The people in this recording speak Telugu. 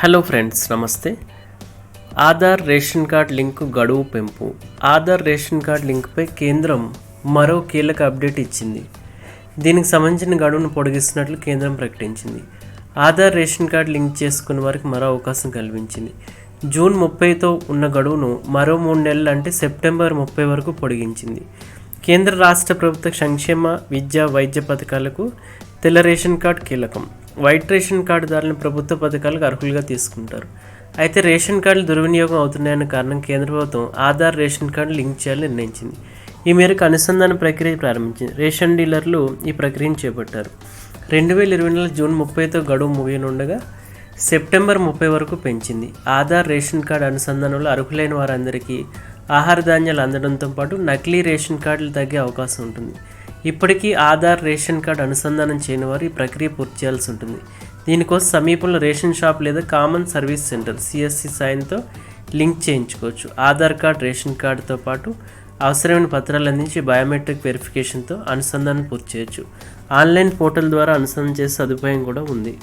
హలో ఫ్రెండ్స్ నమస్తే. ఆధార్ రేషన్ కార్డ్ లింక్ గడువు పెంపు. ఆధార్ రేషన్ కార్డ్ లింక్పై కేంద్రం మరో కీలక అప్డేట్ ఇచ్చింది. దీనికి సంబంధించిన గడువును పొడిగిస్తున్నట్లు కేంద్రం ప్రకటించింది. ఆధార్ రేషన్ కార్డ్ లింక్ చేసుకున్న వారికి మరో అవకాశం కల్పించింది. జూన్ ముప్పైతో ఉన్న గడువును మరో మూడు నెలలు అంటే సెప్టెంబర్ ముప్పై వరకు పొడిగించింది. కేంద్ర రాష్ట్ర ప్రభుత్వ సంక్షేమ విద్య వైద్య పథకాలకు తెల్ల రేషన్ కార్డ్ కీలకం. వైట్ రేషన్ కార్డుదారులను ప్రభుత్వ పథకాలకు అర్హులుగా తీసుకుంటారు. అయితే రేషన్ కార్డులు దుర్వినియోగం అవుతున్నాయన్న కారణం కేంద్ర ప్రభుత్వం ఆధార్ రేషన్ కార్డు లింక్ చేయాలని నిర్ణయించింది. ఈ మేరకు అనుసంధాన ప్రక్రియ ప్రారంభించింది. రేషన్ డీలర్లు ఈ ప్రక్రియను చేపట్టారు. రెండు వేల ఇరవై నెల జూన్ ముప్పైతో గడువు ముగియనుండగా సెప్టెంబర్ ముప్పై వరకు పెంచింది. ఆధార్ రేషన్ కార్డు అనుసంధానంలో అర్హులైన వారందరికీ ఆహార ధాన్యాలు అందడంతో పాటు నకిలీ రేషన్ కార్డులు తగ్గే అవకాశం ఉంటుంది. ఇప్పటికీ ఆధార్ రేషన్ కార్డు అనుసంధానం చేయని వారు ఈ ప్రక్రియ పూర్తి చేయాల్సి ఉంటుంది. దీనికోసం సమీపంలో రేషన్ షాప్ లేదా కామన్ సర్వీస్ సెంటర్ సిఎస్సి సాయంతో లింక్ చేయించుకోవచ్చు. ఆధార్ కార్డ్ రేషన్ కార్డుతో పాటు అవసరమైన పత్రాలు అందించి బయోమెట్రిక్ వెరిఫికేషన్తో అనుసంధానం పూర్తి చేయొచ్చు. ఆన్లైన్ పోర్టల్ ద్వారా అనుసంధానం చేసే సదుపాయం కూడా ఉంది.